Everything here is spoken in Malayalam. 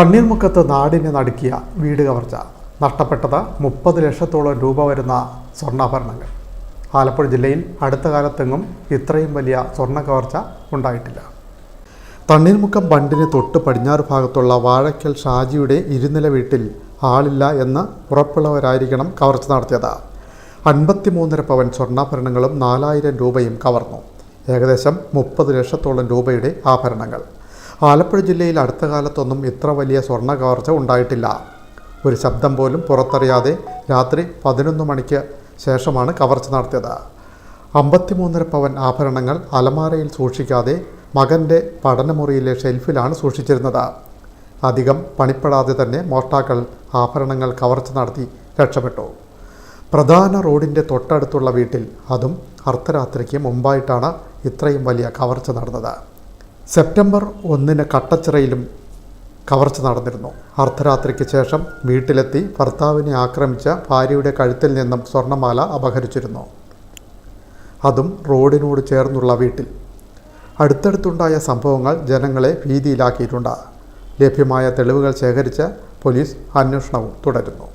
തണ്ണീർമുക്കത്ത് നാടിനെ നടുക്കിയ വീട് കവർച്ച. നഷ്ടപ്പെട്ടത് മുപ്പത് ലക്ഷത്തോളം രൂപ വരുന്ന സ്വർണാഭരണങ്ങൾ. ആലപ്പുഴ ജില്ലയിൽ അടുത്ത കാലത്തെങ്ങും ഇത്രയും വലിയ സ്വർണ കവർച്ച ഉണ്ടായിട്ടില്ല. തണ്ണീർമുക്കം ബണ്ടിന് തൊട്ട് പടിഞ്ഞാറ് ഭാഗത്തുള്ള വാഴയ്ക്കൽ ഷാജിയുടെ ഇരുനില വീട്ടിൽ ആളില്ല എന്ന് ഉറപ്പുള്ളവരായിരിക്കണം കവർച്ച നടത്തിയത്. അൻപത്തിമൂന്നര പവൻ സ്വർണാഭരണങ്ങളും നാലായിരം രൂപയും കവർന്നു. ഏകദേശം മുപ്പത് ലക്ഷത്തോളം രൂപയുടെ ആഭരണങ്ങൾ. ആലപ്പുഴ ജില്ലയിൽ അടുത്ത കാലത്തൊന്നും ഇത്ര വലിയ സ്വർണ കവർച്ച ഉണ്ടായിട്ടില്ല. ഒരു ശബ്ദം പോലും പുറത്തറിയാതെ രാത്രി പതിനൊന്ന് മണിക്ക് ശേഷമാണ് കവർച്ച നടത്തിയത്. അമ്പത്തിമൂന്നര പവൻ ആഭരണങ്ങൾ അലമാരയിൽ സൂക്ഷിക്കാതെ മകന്റെ പഠനമുറിയിലെ ഷെൽഫിലാണ് സൂക്ഷിച്ചിരുന്നത്. അധികം പണിപ്പെടാതെ തന്നെ മോഷ്ടാക്കൾ ആഭരണങ്ങൾ കവർച്ച നടത്തി രക്ഷപ്പെട്ടു. പ്രധാന റോഡിന്റെ തൊട്ടടുത്തുള്ള വീട്ടിൽ അതും അർദ്ധരാത്രിക്ക് മുമ്പായിട്ടാണ് ഇത്രയും വലിയ കവർച്ച നടന്നത്. സെപ്റ്റംബർ ഒന്നിന് കട്ടച്ചിറയിലും കവർച്ച നടന്നിരുന്നു. അർദ്ധരാത്രിക്ക് ശേഷം വീട്ടിലെത്തി ഭർത്താവിനെ ആക്രമിച്ച ഭാര്യയുടെ കഴുത്തിൽ നിന്നും സ്വർണമാല അപഹരിച്ചിരുന്നു. അതും റോഡിനോട് ചേർന്നുള്ള വീട്ടിൽ. അടുത്തടുത്തുണ്ടായ സംഭവങ്ങൾ ജനങ്ങളെ ഭീതിയിലാക്കിയിട്ടുണ്ട്. ലഭ്യമായ തെളിവുകൾ ശേഖരിച്ച് പോലീസ് അന്വേഷണവും തുടരുന്നു.